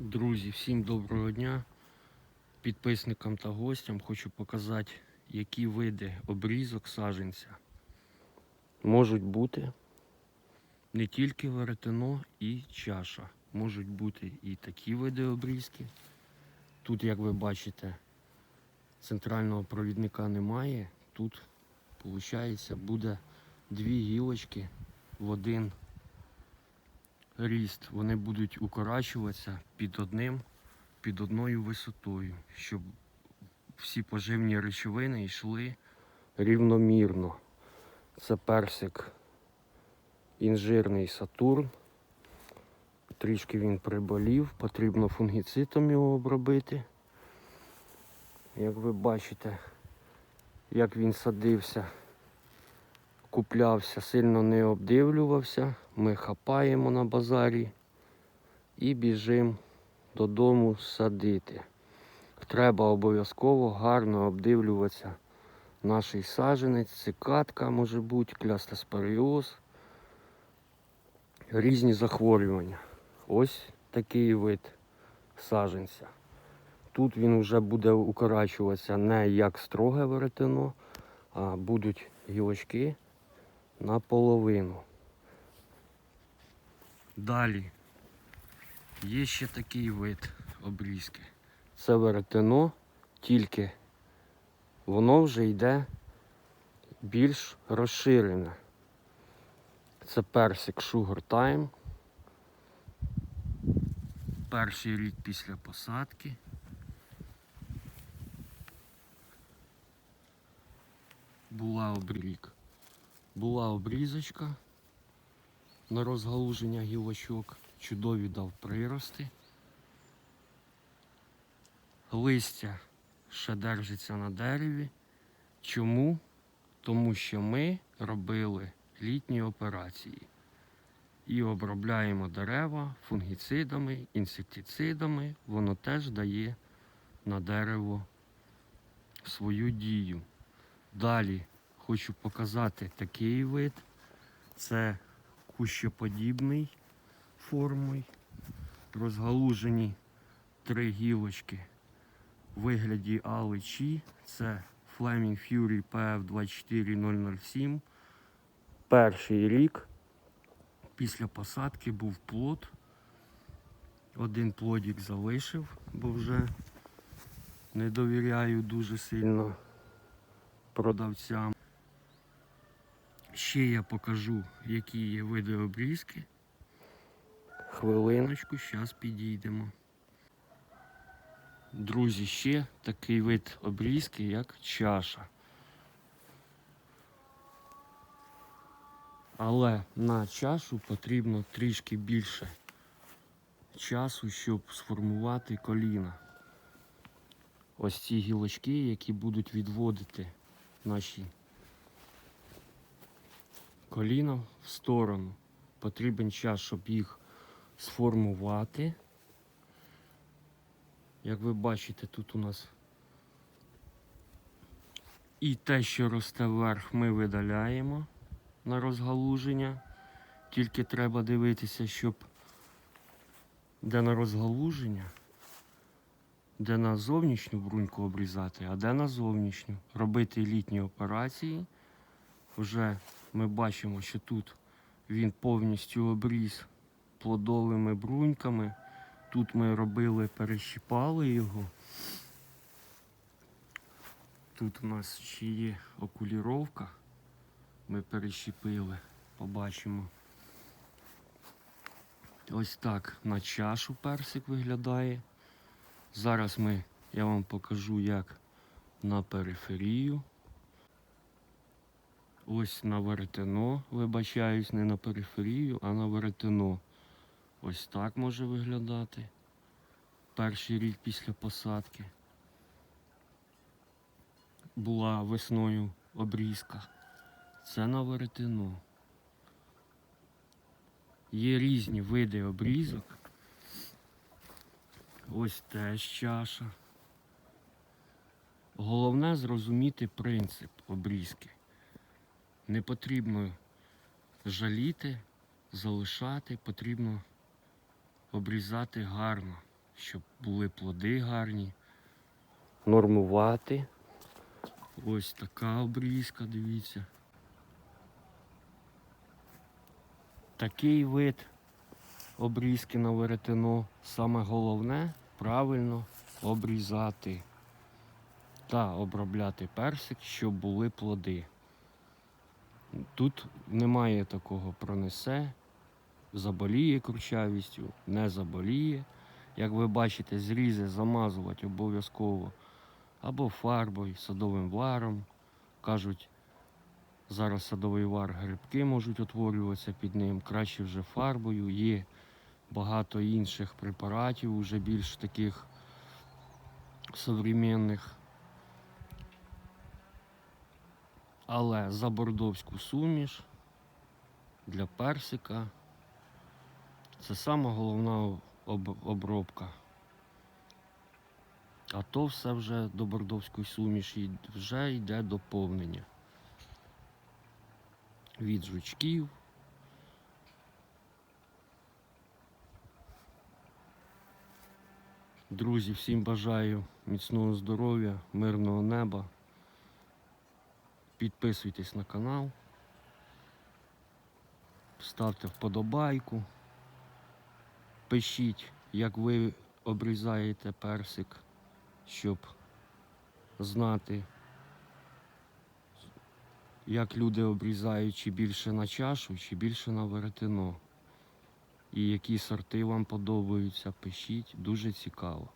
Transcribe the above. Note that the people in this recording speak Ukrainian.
Друзі, всім доброго дня. Підписникам та гостям хочу показати, які види обрізок саженця можуть бути не тільки веретено і чаша. Можуть бути і такі види обрізки. Тут, як ви бачите, центрального провідника немає. Тут, виходить, буде дві гілочки в один ріст. Вони будуть укорачуватися під одним, під одною висотою, щоб всі поживні речовини йшли рівномірно. Це персик інжирний Сатурн. Трішки він приболів, потрібно фунгіцитом його обробити. Як ви бачите, як він садився, куплявся, сильно не обдивлювався. Ми хапаємо на базарі і біжимо додому садити. Треба обов'язково гарно обдивлюватися наш саджанець, цикатка може бути, клястоспоріоз, різні захворювання. Ось такий вид саджанця. Тут він вже буде укорачуватися не як строге веретено, а будуть гілочки наполовину. Далі є ще такий вид обрізки. Це веретено, тільки воно вже йде більш розширене. Це персик Sugar Time. Перший рік після посадки. Була обрік. Була обрізочка на розгалуження гілочок. Чудові дав прирости. Листя ще держиться на дереві. Чому? Тому що ми робили літні операції і обробляємо дерева фунгіцидами, інсектицидами. Воно теж дає на дерево свою дію. Далі хочу показати такий вид. Це кущоподібний формою. Розгалужені три гілочки в вигляді аличі. Це Flaming Fury PF24007. Перший рік після посадки був плод. Один плодик залишив, бо вже не довіряю дуже сильно продавцям. Ще я покажу, які є види обрізки. Хвилиночку, зараз підійдемо. Друзі, ще такий вид обрізки, як чаша. Але на чашу потрібно трішки більше часу, щоб сформувати коліна. Ось ці гілочки, які будуть відводити наші коліна в сторону. Потрібен час, щоб їх сформувати. Як ви бачите, тут у нас і те, що росте вверх, ми видаляємо на розгалуження. Тільки треба дивитися, щоб де на розгалуження, де на зовнішню бруньку обрізати, а де на зовнішню. Робити літні операції. Вже ми бачимо, що тут він повністю обріз плодовими бруньками. Тут ми робили, перещіпали його. Тут у нас ще є окуліровка. Ми перещепили, побачимо. Ось так на чашу персик виглядає. Зараз ми, я вам покажу, як на периферію. Ось на веретено, вибачаюсь, не на периферію, а на веретено. Ось так може виглядати. Перший рік після посадки. Була весною обрізка. Це на веретено. Є різні види обрізок. Ось теж чаша. Головне зрозуміти принцип обрізки. Не потрібно жаліти, залишати, потрібно обрізати гарно, щоб були плоди гарні. Нормувати. Ось така обрізка, дивіться. Такий вид обрізки на веретено. Саме головне правильно обрізати та обробляти персик, щоб були плоди. Тут немає такого пронесе, заболіє курчавістю, не заболіє. Як ви бачите, зрізи замазувати обов'язково або фарбою, садовим варом. Кажуть, зараз садовий вар грибки можуть утворюватися під ним, краще вже фарбою. Є багато інших препаратів, уже більш таких современних. Але за бордовську суміш для персика це сама головна об- обробка. А то все вже до бордовської суміші вже йде доповнення. Від жучків. Друзі, всім бажаю міцного здоров'я, мирного неба. Підписуйтесь на канал, ставте вподобайку, пишіть, як ви обрізаєте персик, щоб знати, як люди обрізають, чи більше на чашу, чи більше на веретено. І які сорти вам подобаються, пишіть, дуже цікаво.